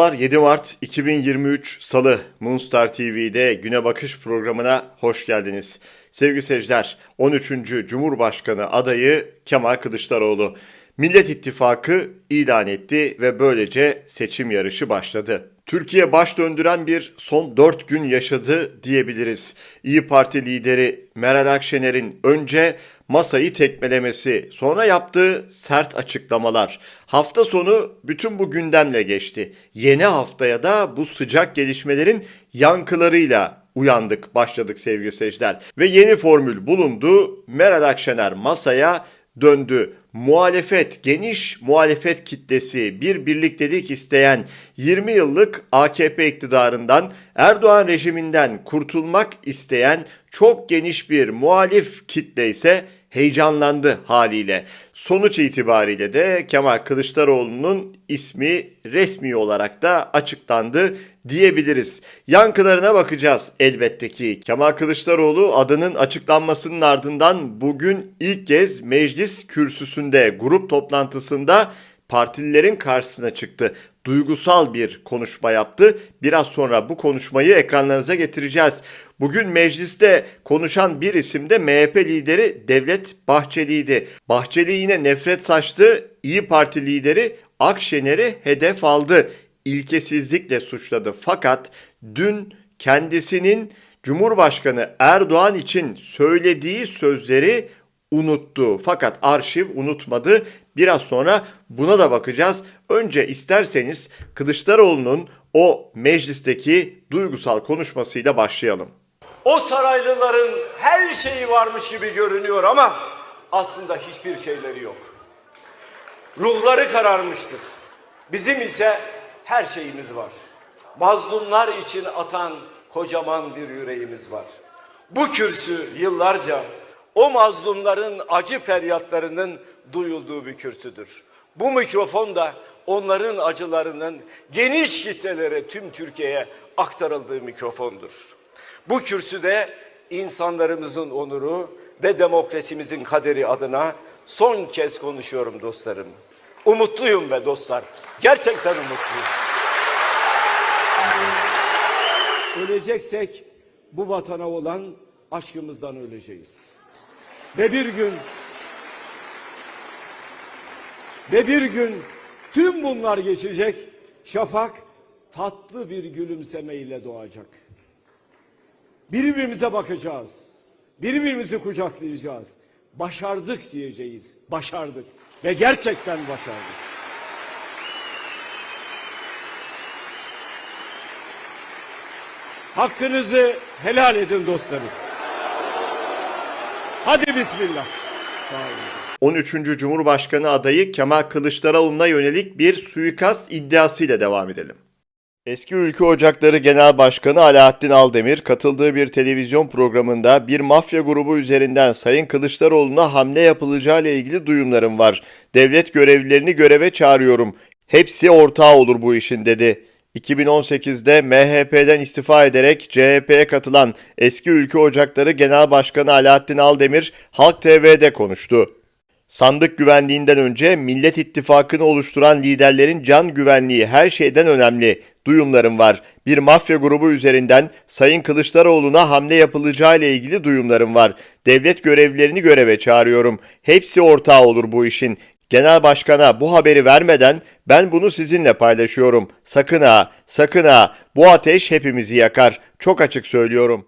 Merhabalar 7 Mart 2023 Salı Moonstar TV'de Güne Bakış programına hoş geldiniz. Sevgili seyirciler 13. Cumhurbaşkanı adayı Kemal Kılıçdaroğlu Millet İttifakı ilan etti ve böylece seçim yarışı başladı. Türkiye baş döndüren bir son 4 gün yaşadı diyebiliriz. İyi Parti lideri Meral Akşener'in önce masayı tekmelemesi, sonra yaptığı sert açıklamalar. Hafta sonu bütün bu gündemle geçti. Yeni haftaya da bu sıcak gelişmelerin yankılarıyla uyandık, başladık sevgili seyirciler. Ve yeni formül bulundu. Meral Akşener masaya döndü. Muhalefet, geniş muhalefet kitlesi, bir birliktelik isteyen 20 yıllık AKP iktidarından, Erdoğan rejiminden kurtulmak isteyen çok geniş bir muhalif kitle ise heyecanlandı haliyle. Sonuç itibariyle de Kemal Kılıçdaroğlu'nun ismi resmi olarak da açıklandı diyebiliriz. Yankılarına bakacağız elbette ki. Kemal Kılıçdaroğlu adının açıklanmasının ardından bugün ilk kez meclis kürsüsünde grup toplantısında partililerin karşısına çıktı. Duygusal bir konuşma yaptı. Biraz sonra bu konuşmayı ekranlarınıza getireceğiz. Bugün mecliste konuşan bir isim de MHP lideri Devlet Bahçeli'ydi. Bahçeli yine nefret saçtı. İyi Parti lideri Akşener'i hedef aldı. İlkesizlikle suçladı. Fakat dün kendisinin Cumhurbaşkanı Erdoğan için söylediği sözleri unuttu. Fakat arşiv unutmadı. Biraz sonra buna da bakacağız. Önce isterseniz Kılıçdaroğlu'nun o meclisteki duygusal konuşmasıyla başlayalım. O saraylıların her şeyi varmış gibi görünüyor ama aslında hiçbir şeyleri yok. Ruhları kararmıştır. Bizim ise her şeyimiz var. Mazlumlar için atan kocaman bir yüreğimiz var. Bu kürsü yıllarca o mazlumların acı feryatlarının duyulduğu bir kürsüdür. Bu mikrofon da onların acılarının geniş kitlelere tüm Türkiye'ye aktarıldığı mikrofondur. Bu kürsüde insanlarımızın onuru ve demokrasimizin kaderi adına son kez konuşuyorum dostlarım. Umutluyum be dostlar. Gerçekten umutluyum. Öleceksek bu vatana olan aşkımızdan öleceğiz. Ve bir gün ve bir gün tüm bunlar geçecek. Şafak tatlı bir gülümsemeyle doğacak. Birbirimize bakacağız. Birbirimizi kucaklayacağız. Başardık diyeceğiz. Başardık. Ve gerçekten başardık. Hakkınızı helal edin dostlarım. Hadi bismillah. Sağ olun. 13. Cumhurbaşkanı adayı Kemal Kılıçdaroğlu'na yönelik bir suikast iddiasıyla devam edelim. Eski Ülke Ocakları Genel Başkanı Alaaddin Aldemir katıldığı bir televizyon programında bir mafya grubu üzerinden Sayın Kılıçdaroğlu'na hamle yapılacağı ile ilgili duyumlarım var. Devlet görevlilerini göreve çağırıyorum. Hepsi ortağı olur bu işin dedi. 2018'de MHP'den istifa ederek CHP'ye katılan eski Ülke Ocakları Genel Başkanı Alaaddin Aldemir Halk TV'de konuştu. Sandık güvenliğinden önce Millet İttifakı'nı oluşturan liderlerin can güvenliği her şeyden önemli. Duyumlarım var. Bir mafya grubu üzerinden Sayın Kılıçdaroğlu'na hamle yapılacağı ile ilgili duyumlarım var. Devlet görevlilerini göreve çağırıyorum. Hepsi ortağı olur bu işin. Genel başkana bu haberi vermeden ben bunu sizinle paylaşıyorum. Sakın ha, sakın ha. Bu ateş hepimizi yakar. Çok açık söylüyorum.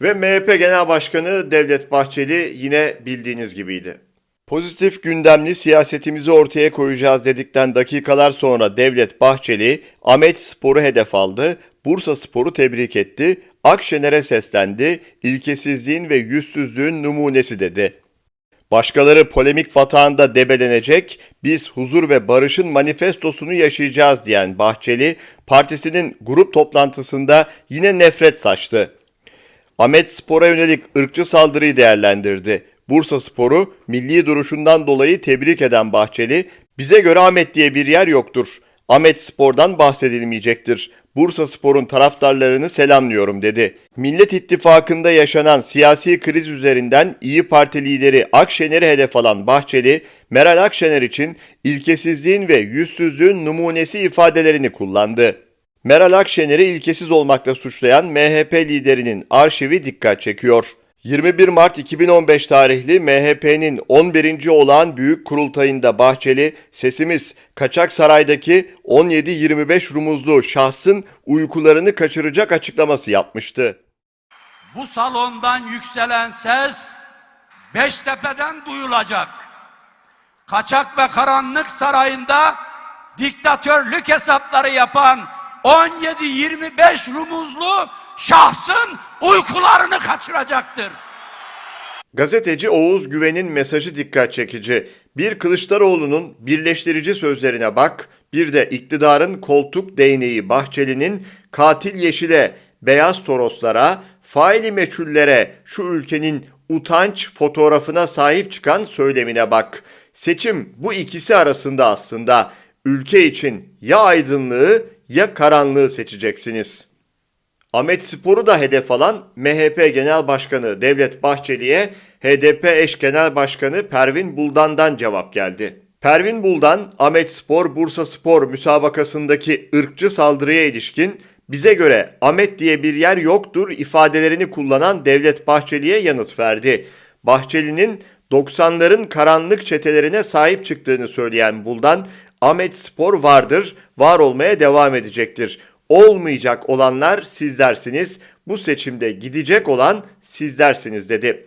Ve MHP Genel Başkanı Devlet Bahçeli yine bildiğiniz gibiydi. Pozitif gündemli siyasetimizi ortaya koyacağız dedikten dakikalar sonra Devlet Bahçeli, Ahmet Spor'u hedef aldı, Bursa Spor'u tebrik etti, Akşener'e seslendi, ilkesizliğin ve yüzsüzlüğün numunesi dedi. Başkaları polemik batağında debelenecek, biz huzur ve barışın manifestosunu yaşayacağız diyen Bahçeli, partisinin grup toplantısında yine nefret saçtı. Ahmet Spor'a yönelik ırkçı saldırıyı değerlendirdi. Bursa Spor'u milli duruşundan dolayı tebrik eden Bahçeli, bize göre Ahmet diye bir yer yoktur. Ahmet Spor'dan bahsedilmeyecektir. Bursa Spor'un taraftarlarını selamlıyorum dedi. Millet İttifakı'nda yaşanan siyasi kriz üzerinden İyi Parti lideri Akşener'i hedef alan Bahçeli, Meral Akşener için ilkesizliğin ve yüzsüzlüğün numunesi ifadelerini kullandı. Meral Akşener'i ilkesiz olmakla suçlayan MHP liderinin arşivi dikkat çekiyor. 21 Mart 2015 tarihli MHP'nin 11. olağan büyük kurultayında Bahçeli, sesimiz Kaçak Saray'daki 17-25 rumuzlu şahsın uykularını kaçıracak açıklaması yapmıştı. Bu salondan yükselen ses Beştepe'den duyulacak. Kaçak ve karanlık sarayında diktatörlük hesapları yapan 17-25 rumuzlu şahsın uykularını kaçıracaktır. Gazeteci Oğuz Güven'in mesajı dikkat çekici. Bir Kılıçdaroğlu'nun birleştirici sözlerine bak, bir de iktidarın koltuk değneği Bahçeli'nin katil yeşile, beyaz toroslara, faili meçhullere, şu ülkenin utanç fotoğrafına sahip çıkan söylemine bak. Seçim bu ikisi arasında aslında. Ülke için ya aydınlığı ya karanlığı seçeceksiniz.'' Ahmet Spor'u da hedef alan MHP Genel Başkanı Devlet Bahçeli'ye HDP eş genel başkanı Pervin Buldan'dan cevap geldi. Pervin Buldan, Ahmet Spor Bursa Spor müsabakasındaki ırkçı saldırıya ilişkin bize göre Ahmet diye bir yer yoktur ifadelerini kullanan Devlet Bahçeli'ye yanıt verdi. Bahçeli'nin 90'ların karanlık çetelerine sahip çıktığını söyleyen Buldan, Ahmet Spor vardır, var olmaya devam edecektir. Olmayacak olanlar sizlersiniz. Bu seçimde gidecek olan sizlersiniz dedi.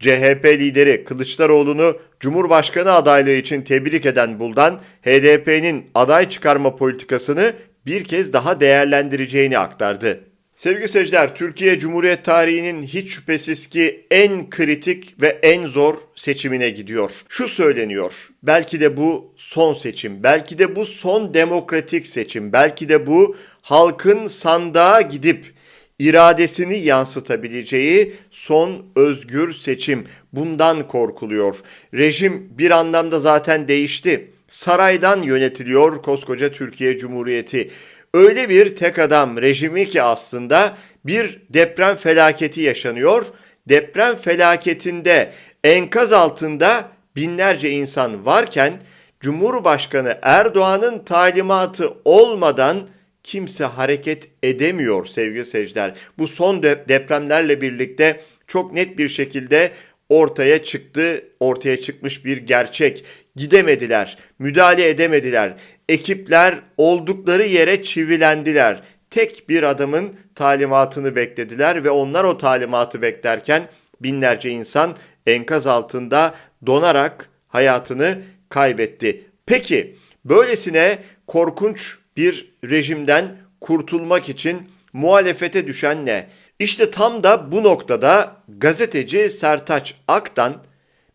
CHP lideri Kılıçdaroğlu'nu Cumhurbaşkanı adaylığı için tebrik eden Buldan, HDP'nin aday çıkarma politikasını bir kez daha değerlendireceğini aktardı. Sevgili seyirciler, Türkiye Cumhuriyet tarihinin hiç şüphesiz ki en kritik ve en zor seçimine gidiyor. Şu söyleniyor, belki de bu son seçim, belki de bu son demokratik seçim, belki de bu halkın sandığa gidip iradesini yansıtabileceği son özgür seçim. Bundan korkuluyor. Rejim bir anlamda zaten değişti. Saraydan yönetiliyor koskoca Türkiye Cumhuriyeti. Öyle bir tek adam rejimi ki aslında bir deprem felaketi yaşanıyor. Deprem felaketinde enkaz altında binlerce insan varken Cumhurbaşkanı Erdoğan'ın talimatı olmadan kimse hareket edemiyor sevgili seyirciler. Bu son depremlerle birlikte çok net bir şekilde ortaya çıktı, ortaya çıkmış bir gerçek. Gidemediler, müdahale edemediler. Ekipler oldukları yere çivilendiler. Tek bir adamın talimatını beklediler ve onlar o talimatı beklerken binlerce insan enkaz altında donarak hayatını kaybetti. Peki böylesine korkunç bir rejimden kurtulmak için muhalefete düşen ne? İşte tam da bu noktada gazeteci Sertaç Ak'tan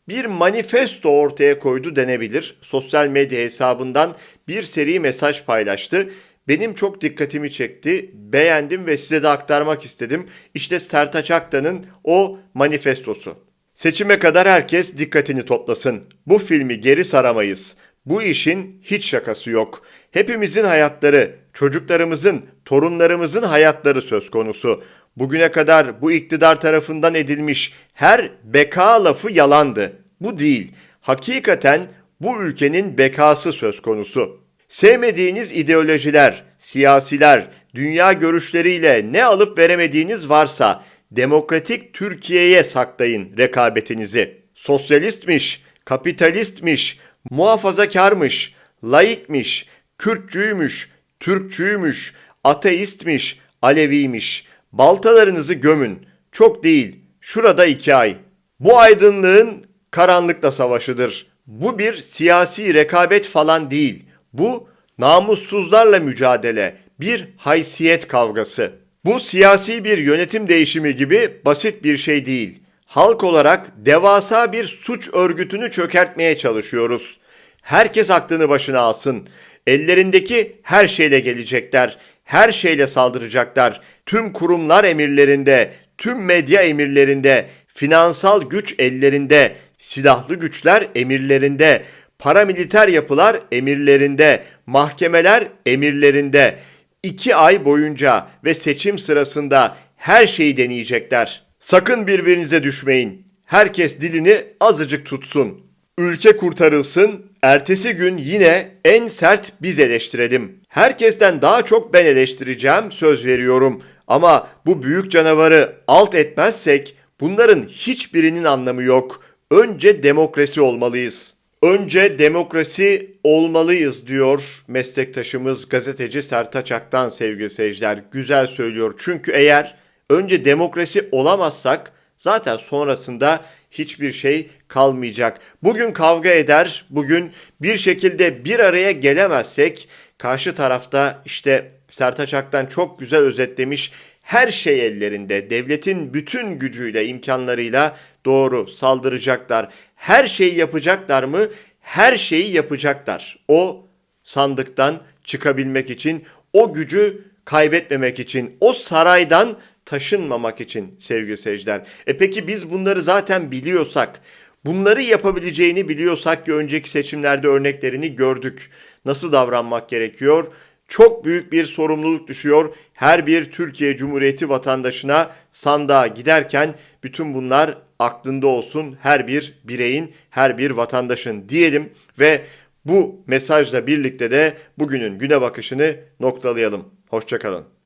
bir manifesto ortaya koydu denebilir. Sosyal medya hesabından bir seri mesaj paylaştı. Benim çok dikkatimi çekti, beğendim ve size de aktarmak istedim. İşte Sertaç Aktan'ın o manifestosu. Seçime kadar herkes dikkatini toplasın. Bu filmi geri saramayız. Bu işin hiç şakası yok. Hepimizin hayatları, çocuklarımızın, torunlarımızın hayatları söz konusu. Bugüne kadar bu iktidar tarafından edilmiş her beka lafı yalandı. Bu değil. Hakikaten bu ülkenin bekası söz konusu. Sevmediğiniz ideolojiler, siyasiler, dünya görüşleriyle ne alıp veremediğiniz varsa demokratik Türkiye'ye saklayın rekabetinizi. Sosyalistmiş, kapitalistmiş, muhafazakarmış, laikmiş, Kürtçüymüş, Türkçüymüş, ateistmiş, Aleviymiş. Baltalarınızı gömün. Çok değil. Şurada iki ay. Bu aydınlığın karanlıkla savaşıdır. Bu bir siyasi rekabet falan değil. Bu namussuzlarla mücadele, bir haysiyet kavgası. Bu siyasi bir yönetim değişimi gibi basit bir şey değil. Halk olarak devasa bir suç örgütünü çökertmeye çalışıyoruz. Herkes aklını başına alsın. Ellerindeki her şeyle gelecekler. Her şeyle saldıracaklar. Tüm kurumlar emirlerinde, tüm medya emirlerinde, finansal güç ellerinde, silahlı güçler emirlerinde, paramiliter yapılar emirlerinde, mahkemeler emirlerinde. iki ay boyunca ve seçim sırasında her şeyi deneyecekler. Sakın birbirinize düşmeyin. Herkes dilini azıcık tutsun. Ülke kurtarılsın, ertesi gün yine en sert biz eleştirelim. Herkesten daha çok ben eleştireceğim, söz veriyorum. Ama bu büyük canavarı alt etmezsek bunların hiçbirinin anlamı yok. Önce demokrasi olmalıyız. Önce demokrasi olmalıyız diyor meslektaşımız gazeteci Sertaç Aktan sevgili seyirciler. Güzel söylüyor. Çünkü eğer önce demokrasi olamazsak zaten sonrasında hiçbir şey kalmayacak. Bugün kavga eder, bugün bir şekilde bir araya gelemezsek karşı tarafta işte Sertaç Aktan çok güzel özetlemiş her şey ellerinde. Devletin bütün gücüyle, imkanlarıyla doğru saldıracaklar. Her şeyi yapacaklar mı? Her şeyi yapacaklar. O sandıktan çıkabilmek için, o gücü kaybetmemek için, o saraydan taşınmamak için sevgili seyirciler. E peki biz bunları zaten biliyorsak, bunları yapabileceğini biliyorsak ki önceki seçimlerde örneklerini gördük. Nasıl davranmak gerekiyor? Çok büyük bir sorumluluk düşüyor her bir Türkiye Cumhuriyeti vatandaşına sandığa giderken bütün bunlar aklında olsun her bir bireyin, her bir vatandaşın diyelim ve bu mesajla birlikte de bugünün güne bakışını noktalayalım. Hoşçakalın.